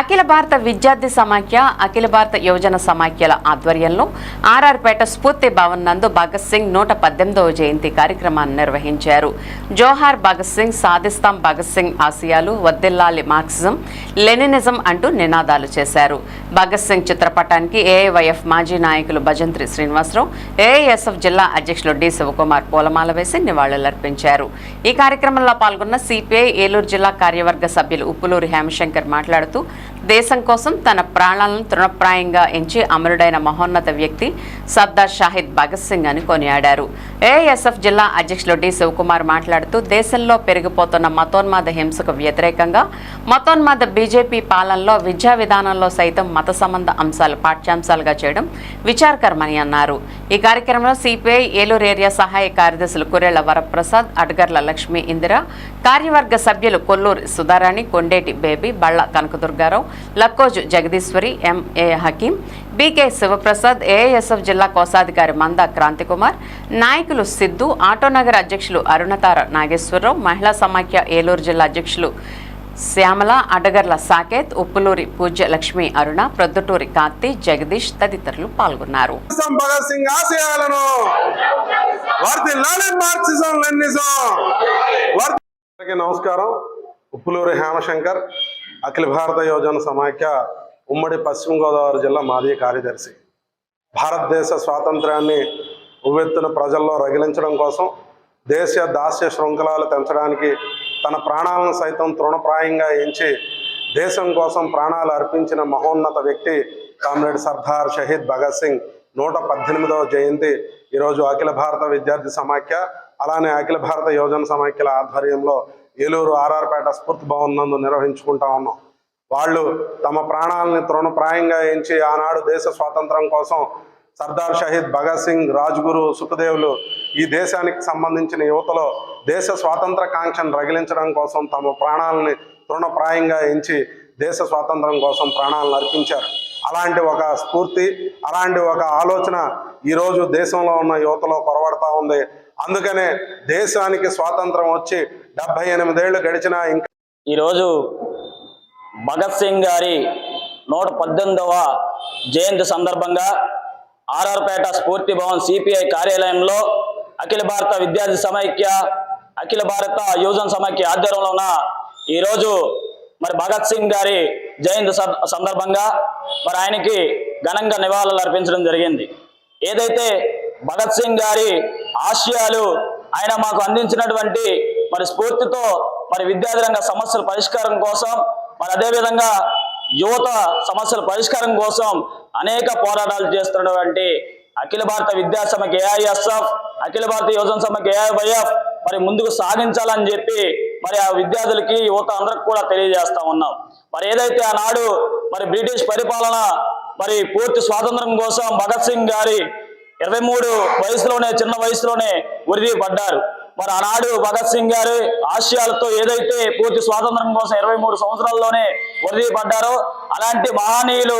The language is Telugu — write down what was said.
అఖిల భారత విద్యార్థి సమాఖ్య అఖిల భారత యువజన సమాఖ్యల ఆధ్వర్యంలో ఆర్ఆర్పేట స్ఫూర్తి భవన్ నందు భగత్ సింగ్ నూట పద్దెనిమిదవ జయంతి కార్యక్రమాన్ని నిర్వహించారు. జోహార్ భగత్ సింగ్ సాధిస్తాం భగత్ సింగ్ ఆసియాలు వద్దిల్లాలి మార్క్సిజం లెనినిజం అంటూ నినాదాలు చేశారు. భగత్ సింగ్ చిత్రపటానికి ఏఐవైఎఫ్ మాజీ నాయకులు భజంత్రి శ్రీనివాసరావు ఏఐఎస్ఎఫ్ జిల్లా అధ్యక్షులు డి శివకుమార్ పూలమాల వేసి నివాళులర్పించారు. ఈ కార్యక్రమంలో పాల్గొన్న సిపిఐ ఏలూరు జిల్లా కార్యవర్గ సభ్యులు ఉప్పులూరి హేమశంకర్ మాట్లాడుతూ దేశం కోసం తన ప్రాణాలను తృణప్రాయంగా ఎంచి అమరుడైన మహోన్నత వ్యక్తి సర్దార్ షాహిద్ భగత్ సింగ్ అని కొనియాడారు. ఏఎస్ఎఫ్ జిల్లా అధ్యక్షులు డి శివకుమార్ మాట్లాడుతూ దేశంలో పెరిగిపోతున్న మతోన్మాద హింసకు వ్యతిరేకంగా మతోన్మాద బీజేపీ పాలనలో విద్యా విధానంలో సైతం మత సంబంధ అంశాలు పాఠ్యాంశాలుగా చేయడం విచారకరమని అన్నారు. ఈ కార్యక్రమంలో సిపిఐ ఏలూరు ఏరియా సహాయ కార్యదర్శులు కురేళ్ళ వరప్రసాద్ అడ్గర్ల లక్ష్మీ ఇందిర కార్యవర్గ సభ్యులు Kolluru Sudharani Kondeti Baby Balla Kanakadurgarao Lakkoju Jagadeeswari MA Hakeem BK Sivaprasad ASF జిల్లా కోశాధికారి మంద క్రాంతికుమార్ నాయకులు సిద్ధు ఆటోనగర్ అధ్యక్షులు అరుణతార నాగేశ్వరరావు మహిళా సమాఖ్య ఏలూరు జిల్లా అధ్యక్షులు శ్యామల అడగర్ల సాకేత్ ఉప్పులూరి పూజ్య లక్ష్మీ అరుణ ప్రొద్దుటూరి కాంతి జగదీష్ తదితరులు పాల్గొన్నారు. నమస్కారం. ఉప్పులూరి హేమశంకర్ అఖిల భారత యోజన సమాఖ్య ఉమ్మడి పశ్చిమ గోదావరి జిల్లా మాజీ కార్యదర్శి. భారతదేశ స్వాతంత్రాన్ని ఉవ్వెత్తున ప్రజల్లో రగిలించడం కోసం దేశ దాస్య శృంఖలాలు తెంచడానికి తన ప్రాణాలను సైతం తృణప్రాయంగా ఎంచి దేశం కోసం ప్రాణాలు అర్పించిన మహోన్నత వ్యక్తి కామ్రేడ్ సర్దార్ షహీద్ భగత్ సింగ్ నూట పద్దెనిమిదవ జయంతి ఈరోజు అఖిల భారత విద్యార్థి సమాఖ్య అలానే అఖిల భారత యోజన సమాఖ్యల ఆధ్వర్యంలో ఏలూరు ఆర్ఆర్పేట స్ఫూర్తి భవన్ నందు నిర్వహించుకుంటా ఉన్నాం. వాళ్ళు తమ ప్రాణాలని తృణప్రాయంగా ఎంచి ఆనాడు దేశ స్వాతంత్రం కోసం సర్దార్ షహీద్ భగత్ సింగ్ రాజ్గురు సుఖదేవులు ఈ దేశానికి సంబంధించిన యువతలో దేశ స్వాతంత్ర కాంక్షను రగిలించడం కోసం తమ ప్రాణాలని తృణప్రాయంగా ఎంచి దేశ స్వాతంత్రం కోసం ప్రాణాలను అర్పించారు. అలాంటి ఒక స్ఫూర్తి అలాంటి ఒక ఆలోచన ఈరోజు దేశంలో ఉన్న యువతలో కొరబడతా ఉంది. అందుకనే దేశానికి స్వాతంత్రం వచ్చి డెబ్బై ఎనిమిదేళ్ళు గడిచినా ఇంకా ఈరోజు భగత్ సింగ్ గారి నూట పద్దెనిమిదవ జయంతి సందర్భంగా ఆర్ఆర్పేట స్ఫూర్తి భవన్ సిపిఐ కార్యాలయంలో అఖిల భారత విద్యార్థి సమైక్య అఖిల భారత యువజన సమైక్య ఆధ్వర్యంలో ఉన్న ఈరోజు మరి భగత్ సింగ్ గారి జయంతి సందర్భంగా మరి ఆయనకి ఘనంగా నివాళులు అర్పించడం జరిగింది. ఏదైతే భగత్ సింగ్ గారి ఆశయాలు ఆయన మాకు అందించినటువంటి మరి స్ఫూర్తితో మరి విద్యార్థి రంగ సమస్యల పరిష్కారం కోసం మరి అదేవిధంగా యువత సమస్యల పరిష్కారం కోసం అనేక పోరాటాలు చేస్తున్నటువంటి అఖిల భారత విద్యా సమైక్య ఏఐఎస్ఎఫ్ అఖిల భారత యువజన సమైక్య ఏఐవైఎఫ్ మరి ముందుకు సాగించాలని చెప్పి మరి ఆ విద్యార్థులకి యువత అందరికి కూడా తెలియజేస్తా ఉన్నాం. మరి ఏదైతే ఆనాడు మరి బ్రిటిష్ పరిపాలన మరి పూర్తి స్వాతంత్రం కోసం భగత్ సింగ్ గారి ఇరవై మూడు వయసులోనే చిన్న వయసులోనే ఉరిది పడ్డారు మరి ఆనాడు భగత్ సింగ్ గారు ఆశయాలతో ఏదైతే పూర్తి స్వాతంత్రం కోసం ఇరవై మూడు సంవత్సరాల్లోనే ఉరిది పడ్డారో అలాంటి మహనీయులు